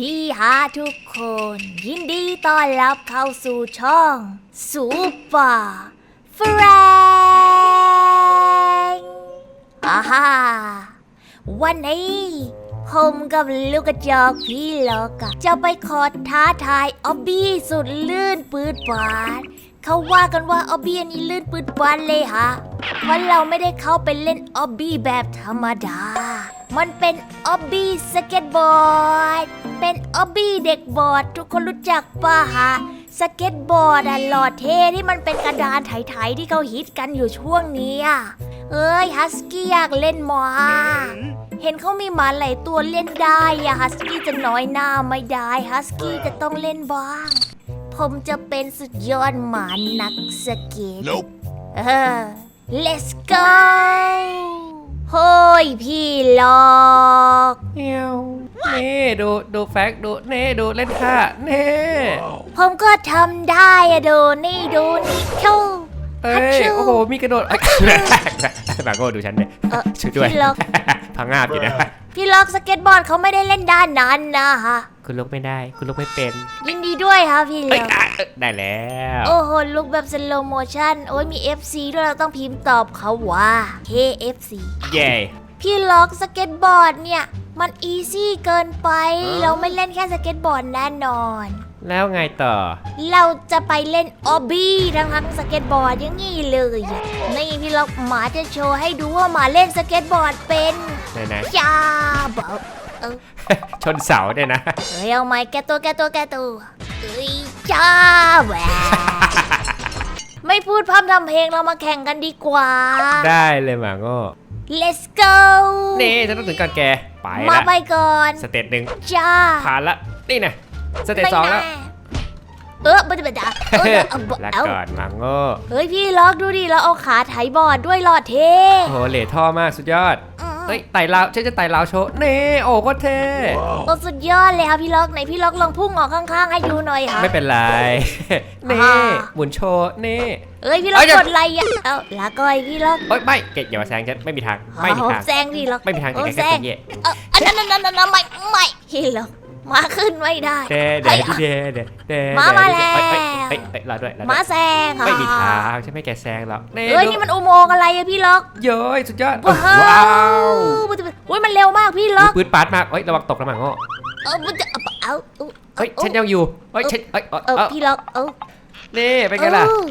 ดีฮะทุกคน ยินดีต้อนรับเข้าสู่ช่องซูเปอร์แฟรงอาฮ่าวันนี้ผมกับลูกกระจอกพี่ลอกจะไปขอท้าทายออบบี้สุดลื่นปืดปาด เขาว่ากันว่าออบบี้อันนี้ลื่นปืดปานเลยฮะ เพราะเราไม่ได้เข้าไปเล่นออบบี้แบบธรรมดา มันเป็นออบบี้สเก็ตบอร์ด เป็นออบบี้เด็กบอร์ดทุกคนรู้จักป่ะฮะสเก็ตบอร์ดอะหลอดเท่ที่มันเป็นกระดานไถๆที่เขาฮิตกันอยู่ช่วงนี้ยเอ้ยฮัสกี้อยากเล่นหมอเห็นเขามีหมาหลายตัวเล่นได้อะฮัสกี้จะน้อยหน้าไม่ได้ฮัสกี้จะต้องเล่นบ้าง ผมจะเป็นสุดยอดหมานักสเก็ต Nope. เออ let's go โฮ้ยพี่หลอกเนียวนี่ดูดูแฟกต์ดูเน่ดูเล่นท่าเน่ผมก็ทำได้อะดูนี่ดูนี่ชูเอ้ฮัชยชูโอ้โหมีกระโดดเอ้ยบาโก้ดูฉันเนี่ยเออช่วยด้วยพี่ล็อกพังงาบอยู่นะพี่ล็อกสเก็ตบอร์ดเขาไม่ได้เล่นด้านนั้นนะฮะ คุณลุกไม่ได้ คุณลุกไม่เป็นยินดีด้วยครับพี่เอ้ยล็อกอะเอ้ยได้แล้วโอ้โหลุกแบบสโลโมชั่น โอ้ยมี FC ด้วยเราต้องพิมพ์ตอบเขาว่า KFC เย่พี่ล็อกสเก็ตบอร์ดเนี่ย มันอีซี่เกินไป เราไม่เล่นแค่สเก็ตบอร์ดแน่นอน แล้วไงต่อ เราจะไปเล่นออบบี้ทั้งทั้งสเก็ตบอร์ดอย่างงี้เลยอะนี่พี่ล็อกหมาจะโชว์ให้ดูว่าหมาเล่นสเก็ตบอร์ดเป็นไหนนะจ้าบอก ชนเสาเนี่ยนะ เฮ้ยเอาไหมแกตัวแกตัวแกตัวเอ้ยจ้าแหวไม่พูดพร่ำทำเพลงเรามาแข่งกันดีกว่า ได้เลยหมาโง่ let's go นี่ฉันต้องถึงก่อนแก ไปมาละไปก่อนสเต็ปหนึ่งจ้าผ่านละ นี่นะสเต็ปสองแล้วไม่น่าเออบัดบัดดาเออเอาเอาละเอาก่อนหมาโง่ เฮ้ยพี่ล็อกดูดิเราเอาขาไถบอร์ดด้วยหลอดเท่โอ้โหเหล่ท่อมากสุดยอดอืม เฮ้ยไต่ราวฉันจะไต่ราวโชว์นี่โอ้โคตรเท่โอ้สุดยอดเลยครับพี่ล็อกไหนพี่ล็อกลองพุ่งออกข้างๆ ให้ดูหน่อยค่ะ ไม่เป็นไรนี่อ่าหมุนโชว์นี่เอ้ยพี่ล็อกเอ้ยเดี๋ยวกดไลค์อะเอาลาก่อยพี่ล็อกเอ้ยไม่เกดอย่ามาแซงฉันไม่มีทางไม่มีเอาทางแซงพี่ล็อกไม่มีทางที่โอ้แกแซจะงเป็นเย่เอออันนั้นนั้นนั้นนั้นไม่ไม่พี่ล็อก มาขึ้นไม่ได้เด้เด้เด้เด้เด้มามาแล้วเอ้ยเอ้ยเอ้ยเอ้ยรอด้วยรอด้มาวยแซงค่ะไม่มีทางฉันไม่แกแซงหรอกเอ้ยนี่มันอุโมงค์อะไรอะพี่ล็อกเย้ยสุดยอดว้าว้าววโอ้ยมันเร็วมากพี่ล็อกปืนปาดมากเอ้ยระวังตกนะหมาโง่เออมันจะเอาเอาเอาเฮ้ยฉันยังอยู่เฮ้ยฉันเอ้ยเอ้ยเออเอ้ยพี่ล็อกเออนี่เป็นไงล่ะเออ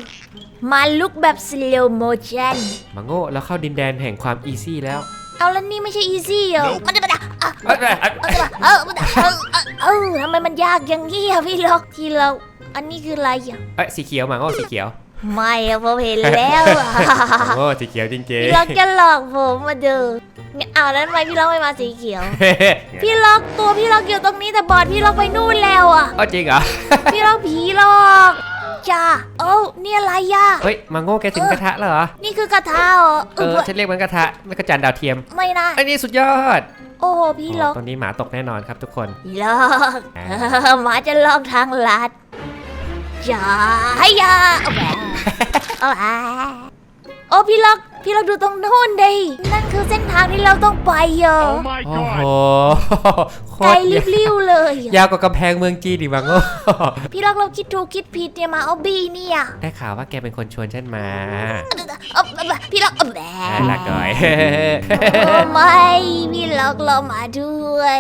มาลุกแบบ slow motion หมาโง่เราเข้าดินแดนแห่งความอีซี่แล้ว เอาแล้วนี่ไม่ใช่ easy เหรอ Nope มันจะมาด่าอะเอ้ยเอ้ยเอ้ยมันจะมาเออมันจะเออเออเออทำไมมันยากอย่างนี้อะพี่ล็อกที่เรา อันนี้คืออะไรอะเอ้ยสีเขียวหมาโง่สีเขียวไม่อะผมเห็นแล้วอะหมาโง่สีเขียวจริงพี่ล็อกจะหลอกผมมาดูเนี่ยเอาแล้วทำไมพี่ล็อกไม่มาสีเขียวๆพี่ล็อกตัวพี่ล็อกอยู่ตรงนี้แต่บอดพี่ล็อกไปนู่นแล้วอะเอ้าจริงเหรอพี่ล็อกผีหลอก จ้าเอ้านี่อะไรอะเฮ้ยมาโง่แกถึงกระทะแล้วเหรอ นี่คือกระทะเหรอเออฉันเรียกมันกระทะไม่กระจานดาวเทียมไม่นะ ไอ้นี่สุดยอดโอ้โหพี่ล็อกตรงนี้หมาตกแน่นอนครับทุกคนพี่ล็อกเออหมาจะลอกทางลัดจ้าให้ยาเอาแหวนเอาแหวนโอ้พี่ล็อก พี่ล็อกดูตรงนู้นดินั่นคือเส้นทางที่เราต้องไปเหรอ Oh my โอ้โห god. โคไกลตรยาวริ้วๆเลยอะยาวกว่ากำแพงเมืองจีนดิมาโง่พี่ล็อกเราคิดถูกคิดผิดเนี่ยมาเอาบี้เนี่ยได้ข่าวว่าแกเป็นคนชวนฉันมาเอาพี่ล็อกเอาแหวอ่านละก่อย โอ้ไม่พี่ล็อกเรามาด้วย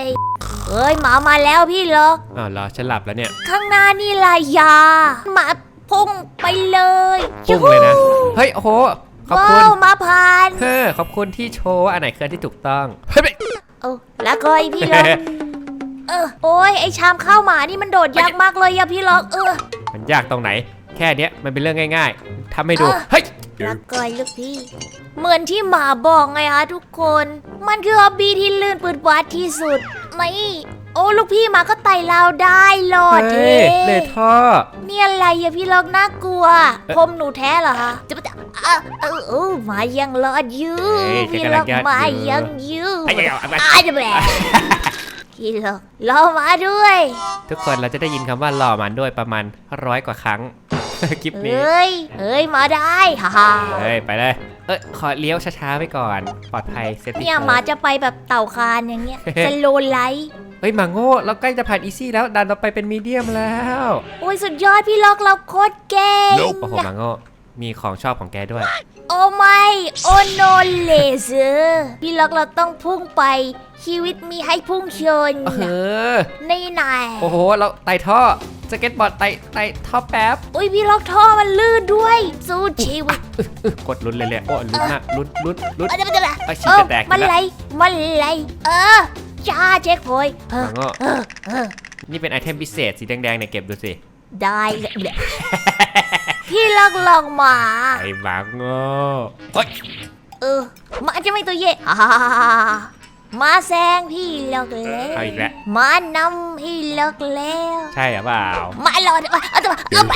เฮ้ยหมามาแล้วพี่ล็อก อ้าวเหรอฉันหลับแล้วเนี่ย ข้างหน้านี่ลายยาหมาพุ่งไปเลยพุ่งเลยนะ เฮ้ย โอ้โห ขอบคุณว้าวมาผ่านเฮ้อขอบคุณที่โชว์ว่าอันไหนคืออันที่ถูกต้องเฮ้ย โอ้แล้วก็ไอพี่ล็อก เออโอ้ยไอชามข้าวหมานี่มันโดดยากมากเลยอะพี่ล็อกเออ มันยากตรงไหน แค่เนี้ยมันเป็นเรื่องง่าย ๆทำให้ดูเออเฮ้ยแล้วก็ลูกพี่ เหมือนที่หมาบอกไงคะทุกคน มันคือฮอบบี้ที่ลื่นปืดวาดที่สุดนี่ โอ้ลูกพี่หมาก็ไต่ราวได้หลอดเฮ้เท่ยเลท่อนี่อะไรอะพี่ล็อกน่ากลัวเอ๊ะพรมหนูแท้เหรอคะจะมาจะเออเออเออหมายังรอดอยู่เฮ้ยพี่แกกำลัล็องกยอดหมาอยู่ยังอยู่ไอ้เหี้ยเอาไปตายจะแหวพี่ล็อกรอหมาด้วย ทุกคนเราจะได้ยินคำว่าหล่อมันด้วยประมาณร้อยกว่าครั้งคลิปเอนี้้ยเอ้ย มาได้ฮ่าฮ่าเฮ้ย ไปเลย เอ้ย ขอเลี้ยวช้าๆไปก่อน ปลอดภัยเซฟตี้เนี่ยหมาจะไปแบบเต่าคานอย่างเงี้ยสโลไลท์เฮ้ยฮ้ยหมาโง่เราใกล้จะผ่านอีซี่แล้วดันต่อไปเป็นมีเดียมแล้วโอ้ยสุดยอดพี่ล็อกเราโคตรเก่ง โอ้โหหมาโง่มีของชอบของแกด้วย โอ้ไม่โอโนเลเซอร์พี่ล็อกเราต้องพุ่งไป ชีวิตมีให้พุ่งชนเออนี่นายโอ้โหเราไต่ท่อสเก็ตบอร์ดไต่ไต่ท่อแป๊บอุ้ยพี่ล็อกท่อมันลื่นด้วย สู้ชีวิตอึ๊กดลุ้นเลยเลยโอ้ลุ้นมากลุ้นลุ้นลุ้นเออเดี๋ยวเดี๋ยวเดี๋ยวไอ้ชิ้นเออจะแตกอยู่มันแล้วไหลมันไหลเออ จ้าเช็คพอยต์เอหอมาโง่เออเออนี่เป็นไอเทมพิเศษสีแดงๆเนี่ยเก็บดูสิ ได้เลยพี่ล็อกลองมา ไอ้หมาโง่เฮ้ยเออมาจะไม่ตัวเย่ฮ่าฮ่าฮ่าฮ่ามาแซงพี่ล็อกแล้วเอาอีกแล้ว มานำพี่ล็อกแล้วใช่หรือเปล่า มาหลอดเอาเอาตัวเอาไป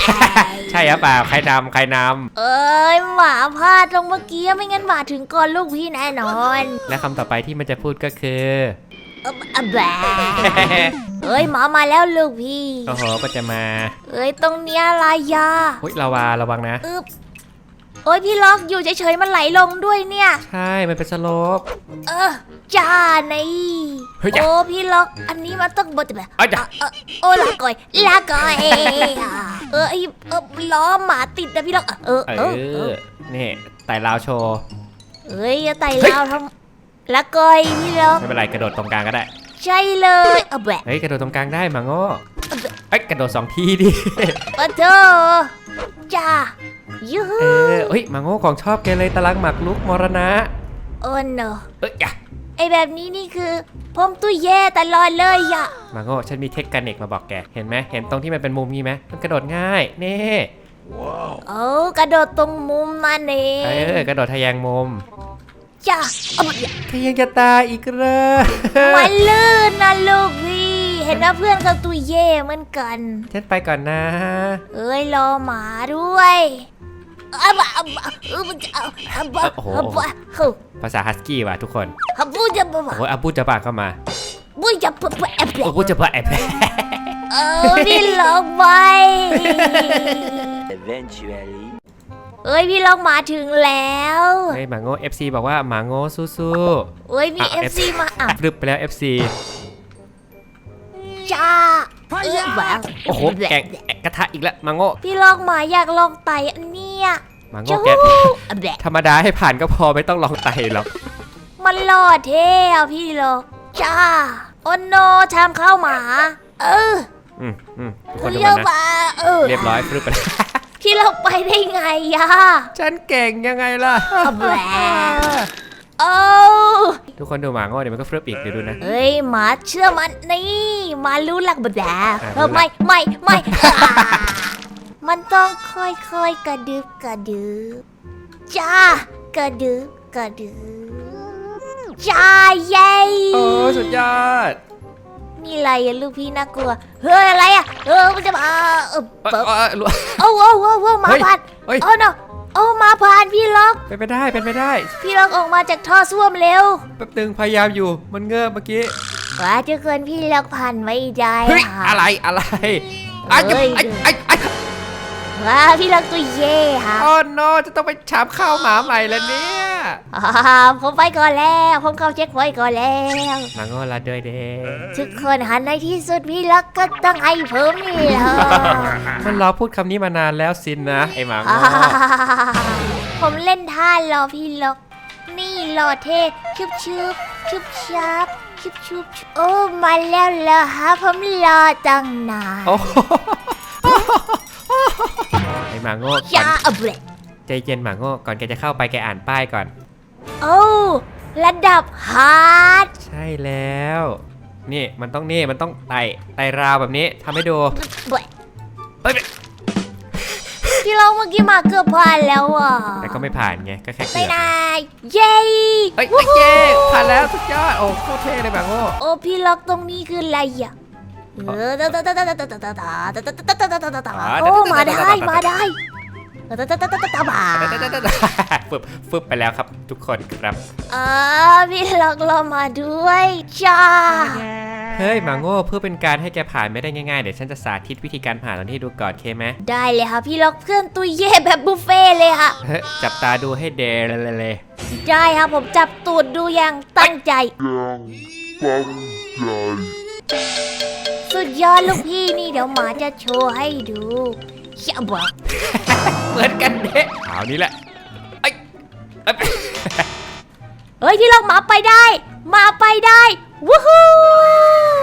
ใช่หรือเปล่า ใครนำใครนเอ้ยหมาพลาดตรงเมื่อกี้ไม่งั้นหมาถึงก่อนลูกพี่แน่นอนำและคำต่อไปที่มันจะพูดก็คือ เอออะแบะเอ้ยหมามาแล้วลูกพี่ โอ้โหก็จะมาเอ้ยตรงเนี้ยลายาเฮ้ยลาวาระวังนะ อึบโอ้ยพี่ล็อกอยู่เฉยๆมันไหลลงด้วยเนี่ย ใช่ มันเป็นสโลป เออจ้าในเฮ้ยอย่าโอ้พี่ล็อก อันนี้มันต้องบดแบบเอ้ยอย่าเออโอ้ลาก่อยลาก่อยเออไอเออล้อหมาติดนะพี่ล็อกเออเอเออเอออนี่ไต่ราวโชว์ เอ้ยอย่าไต่ลาวทำ ละก่อยพี่ล็อกไม่เป็นไรกระโดดตรงกลางก็ได้ ใช่เลยเอาแบะเฮ้ยกระโดดตรงกลางได้หมาโง่เอ้ยกระโดดสองทีดิเออเธอจ้ายูเออเฮ้ยหมาโง่ของชอบแกเลยตารางหมากลุกมรณะ โอ้โนเอ้ยอย่าไอแบบนี้นี่คือผมตุ้ยแย่ตลอดเลยอะหมาโง่ฉันมีเทคนิคมาบอกแก เห็นไหมเห็นตรงที่มันเป็นมุมนี้ไหมมันกระโดดง่ายนี่โอ้กระโดดตรงมุมนั่นเอเองอ กระโดดทะแยงมุม จ้าเอาแบะแกยังจะตายอีกเหรอมันลื่นนะลูกพี่ เห็นว่าเพื่อนเขาตัวเย่เหมือนกัน ฉันไปก่อนนะ เอ้ยรอหมาด้วยอะบะอะบะเออมันจะเอาอะบะโอ้โหอะบะเฮ้ยภาษาฮัสกี้ว่ะทุกคนอะบูจะบะบะโอ้ยอาบูจะบากเข้ามาบูจะบะบะแอบโอ้บูจะบาแอบเออพี่ลองไป Eventually. เอ้ยพี่ลองมาถึงแล้วเฮ้ยหมาโง่ FC บอกว่าหมาโง่สู้เอ้ยมีอะเอฟซีมาอะๆรึบไปแล้ว FC จ้าเออแบบโอ้โหแกงกระทะอีกแล้วหมาโง่พี่ลองมาอยากลองไต่อันเนี้ยหมาโง่จู๊แกอะแบะธรรมดาให้ผ่านก็พอไม่ต้องลองไต่หรอกมันหล่อเท่อะพี่ลองจ้าโอ้โนชามข้าวหมา เอออืมอืมทุกคคุนณดูเยมัอะนนะ มาเออเรียบร้อยฟรึบไปแล้ว พี่เราไปได้ไงยะฉันเก่งยังไงล่ะอะแบะโอ้ทุกคนดูหมาโง่เดี๋ยวมันก็ฟรึบอีกเดี๋ยวดูนะ เฮ้ยหมาเชื่อมันนี่หมารู้หลักบัดแดอะเออรู้หลักไม่ไม่ไม่อ่ามันต้องค่อยๆกระดึบกระดึบจ้ากระดึบกระดึบจ้าเย้ โอ้สุดยอด นี่อะไรอะลูกพี่น่ากลัว เฮ้ยอะไรอะเออมันจะมาเออเอ้ยเปิดเอ้ยรู้โอ้โอ้โอ้โอ้หมาเฮ้ยผ่านเฮ้ยโอ้ no โอ้หมาผ่านพี่ล็อก เป็นไปได้เป็นไปได้พี่ล็อกออกมาจากท่อส้วมเร็วแป๊บนึงพยายามอยู่มันเงือบเมื่อกี้ว่าจะเกินพี่ล็อกผ่านไม่ได้เฮ้ยค่ะอะไรอะไรไอ้เฮ้ย ไอ้ไอ้ไอ้ ว่าพี่ล็อกตัวเย่ค่ะโอ้โนจะต้องไปฉาบข้าวหมาใหม่แล้วเนี่ยอ่าผมไปก่อนแล้วผมเข้าเช็คไว้ก่อนแล้วหมาโง่ละด้วยเด้ทุกคนหันในที่สุดพี่ล็อกก็ต้องให้ผมนี่แหละมันรอพูดคำนี้มานานแล้วสินนะไอ้หมาอ่าโง่ผมเล่นท่ารอพี่ล็อกนี่รอเท่ชุบชุบชุบชับชุบชุบชุบโอ้มาแล้วเหรอฮะผมรอตั้งนานโอ้โหไอ้หมาโง่ก่จ้าอนอะเบรกใจเย็นหมาโง่ก่อนแกจะเข้าไปแกอ่านป้ายก่อน โอ้ระดับฮาร์ดใช่แล้ว นี่มันต้องนี่มันต้องไต่ไต่ราวแบบนี้ทำให้ดูเบรกเอ้ยพี่ล็อกเมื่อกี้มาเกือบผ่านแล้วอะแต่ก็ไม่ผ่านไงก็แค่เกืไม่อบได้เย้เอ้ยเอ้ยเย้ผ่านแล้วสุดยอดโอ้โคตรเท่เลยหมาโง่โอ้พี่ล็อกตรงนี้คืออะไรอะ โอ้มาได้มาได้ตตตตาตาฟึบฟึบไปแล้วครับ ทุกคนครับเออพี่ล็อกเรามาด้วยจ้าเฮ้ยมาโง่เพื่อเป็นการให้แกผ่านไม่ได้ง่ายๆ เดี๋ยวฉันจะสาธิตวิธีการผ่านตรงที่ดูก่อนเคไหมได้เลยค่ะพี่ล็อกเพื่อนตุยเย่แบบบุฟเฟ่เลยค่ะเฮ้ยจับตาดูให้เดเลยเลยได้ค่ะผมจับตูดดูอย่างตั้งใจ สุดยอดลูกพี่นี่เดี๋ยวหมาจะโชว์ให้ดูเชี่ยบอกเหมือนกันเด้ข่าวนี้แหละไอ้ยเอ้ยเฮ้ยพี่ล็อกหมาไปได้หมาไปได้วู้ฮู้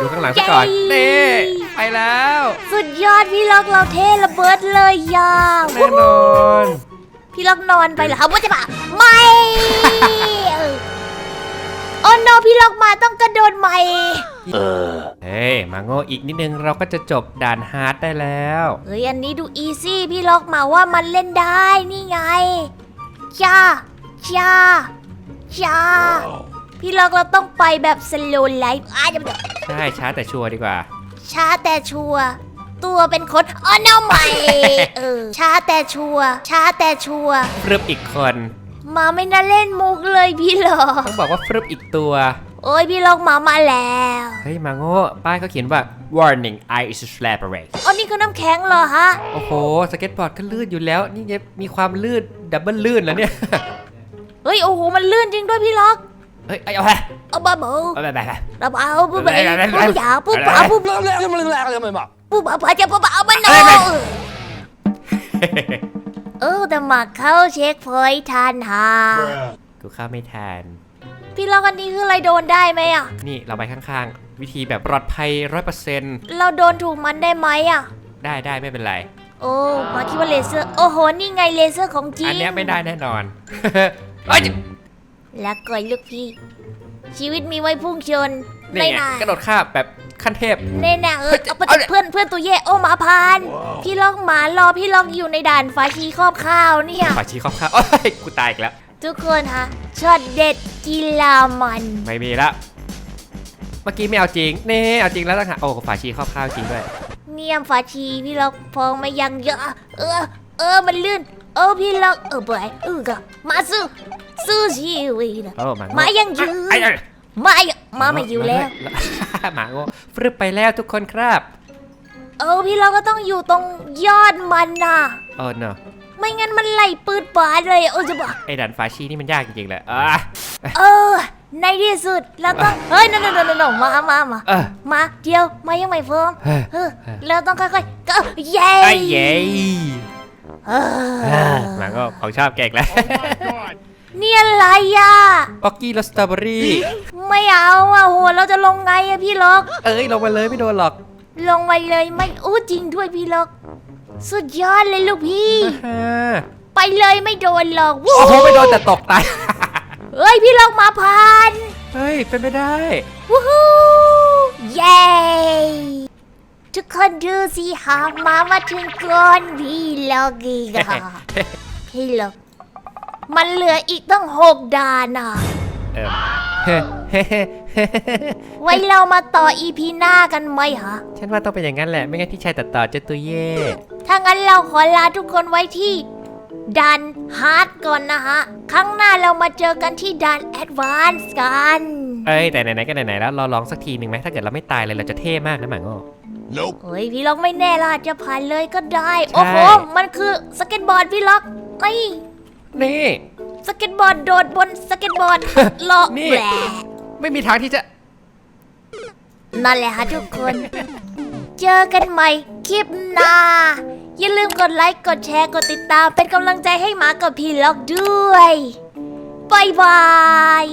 ดูข้างหลังซะก่อนเย้นี่ไปแล้ว สุดยอดพี่ล็อกเราเท่ระเบิดเลยยาแน่นอน พี่ล็อกนอนไปเหรอครับว่าจะปะไม่เออโอ้โนพี่ล็อกมาต้องกระโดดใหม่เฮ้ย มาโง่อีกนิดนึงเราก็จะจบด่านฮาร์ดได้แล้ว เฮ้ยอันนี้ดูอีซี่พี่ล็อกมาว่ามันเล่นได้นี่ไงจ้าจ้าจ้าพี่ล็อกเราต้องไปแบบสโลว์ไลฟ์อ้าวจะไม่ได้ใช่ช้าแต่ชัวร์ดีกว่า ช้าแต่ชัวร์ตัวเป็นคนอ๋อเนาใหม่ เออช้าแต่ชัวร์ช้าแต่ชัวร์ฟรึบอีกคน มาไม่น่าเล่นมุกเลยพี่ล็อกต้องบอกว่าฟรึบอีกตัว โอ้ยพี่ล็อกมามาแล้ว เฮ้ยมาโง่ป้ายเขาเขียนว่า warning ice slippery อ๋อนี่คือน้ำแข็งเหรอฮะ โอ้โห สเก็ตบอร์ดก็ลื่นอยู่แล้ว นี่ยังมีความลื่นดับเบิลลื่นแล้วเนี่ย เฮ้ยโอ้โหมันลื่นจริงด้วยพี่ล็อกเฮ้ยเอาไปเอาบ้าบอเอาไปไปไปเราเอาปุ๊บไปปุ๊บอยาปุ๊บป๋าปุ๊บปุ๊บป๋าป๋าจะปุ๊บป๋ามันโนเออแต่มาเข้าเช็คพอยท์ทันฮะกูเข้าไม่ทันพี่ล็อกอันนี้คืออะไรโดนได้ไหมอะ นี่เราไปข้างๆ วิธีแบบปลอดภัยร้อยเปอร์เซ็นต์เราโดนถูกมันได้ไหมอะ ได้ได้ไม่เป็นไร โอ้มาคิดว่าเลเซอร์ โอ้โห นี่ไงเลเซอร์ของจริงอันเนี้ยไม่ได้แน่นอน เอ้ยแล้วก่อยลูกพี่ ชีวิตมีไว้พุ่งชน นี่ในไงหน้ากระโดดข้ามแบบ ขั้นเทพแน่แน่ๆเอเฮ้อยเอาไปเอาเลยเพื่อนเพื่อนตัวแย่โอ้หมาพาน พี่ล็อกหมารอพี่ล็อกอยู่ในด่านฟ้าชีครอบข้าวเนี่ยฝาชีข้ามข้ามโอ้ยกูตายอีกแล้ว ทุกคนฮะช็อตเด็ดกีฬามัน ไม่มีละ เมื่อกี้ไม่เอาจริงเน่เอาจริงแล้วต่างหากโอ้ฝาชีข้าวข้าวจริงด้วย เนียมฟ้าชีพี่ล็อกพองมายังเยอะ เออ เออมันลื่น เออพี่ล็อกเออเบื่อเออก็มาสู้สู้ชีวิตโอ้หมาโง่มายังยืนไอ้ไอ้มายังมาไม่อยู่แล้ว หมาโง่ฟรึบไปแล้วทุกคนครับ เออพี่ล็อกก็ต้องอยู่ตรงยอดมันน่ะ โอ้ no ไม่งั้นมันไหลปืดปาดเลยเออจะบอกไอ้ดันฟาชีนี่มันยากจริงๆเลยอะเออ ในที่สุดเราต้องเฮ้ยนั่นนั่นนั่นมามามาเออ มาเดียวมายังไม่พร้อมเฮ้ย เออเราต้องค่อยๆก็เย้ไอ้เย้เออ หมาโง่ของชอบแกกแล้ว นี่อะไรอะ ป๊อกกี้รสสตรอเบอรี่ ไม่เอาอะโหเราจะลงไงอะพี่ล็อก เอ้ยลงมาเลยไม่โดนหรอกลงไปเลยไม่อู้จริงด้วยพี่ล็อก สุดยอดเลยลูกพี่อ่าไปเลยไม่โดนหรอกวู้โอ้โหไม่โดนแต่ตกตาย เฮ้ยพี่ล็อกมาพันเฮ้ย เป็นไม่ได้ วู้ฮู้เย้ทุกคนดูสิหากมามาถึงก่อนพี่ล็อกอีกอะพี่ล็อก มันเหลืออีกตั้งหกด่านอะ เออเฮ้เฮ้เฮ้เฮ้ไว้เรามาต่ออีพีหน้ากันไหมฮะ ฉันว่าต้องเป็นอย่างนั้นแหละ ไม่งั้นพี่ชายตัดต่อจะตัวเย่ ถ้างั้นเราขอลาทุกคนไว้ที่ดันฮาร์ดก่อนนะฮะ ครั้งหน้าเรามาเจอกันที่ดันแอดวานซ์กัน เอ้ย แต่ไหนๆก็ไหนๆแล้วเราลองสักทีหนึ่งไหมถ้าเกิดเราไม่ตายเลยเราจะเท่มากนะหมาโง่ Nope. เฮ้ยพี่ล็อกไม่แน่เราอาจจะผ่านเลยก็ได้ใช่โอ้โห มันคือสเก็ตบอร์ดพี่ล็อกนี่ นี่ สเก็ตบอร์ดโดดบนสเก็ตบอร์ดหลอกนี่ แหละไม่มีทางที่จะ นั่นแหละฮะทุกคน เจอกันใหม่คลิปหน้า อย่าลืมกดไลค์กดแชร์กดติดตามเป็นกำลังใจให้หมากับพี่ล็อกด้วยบายบาย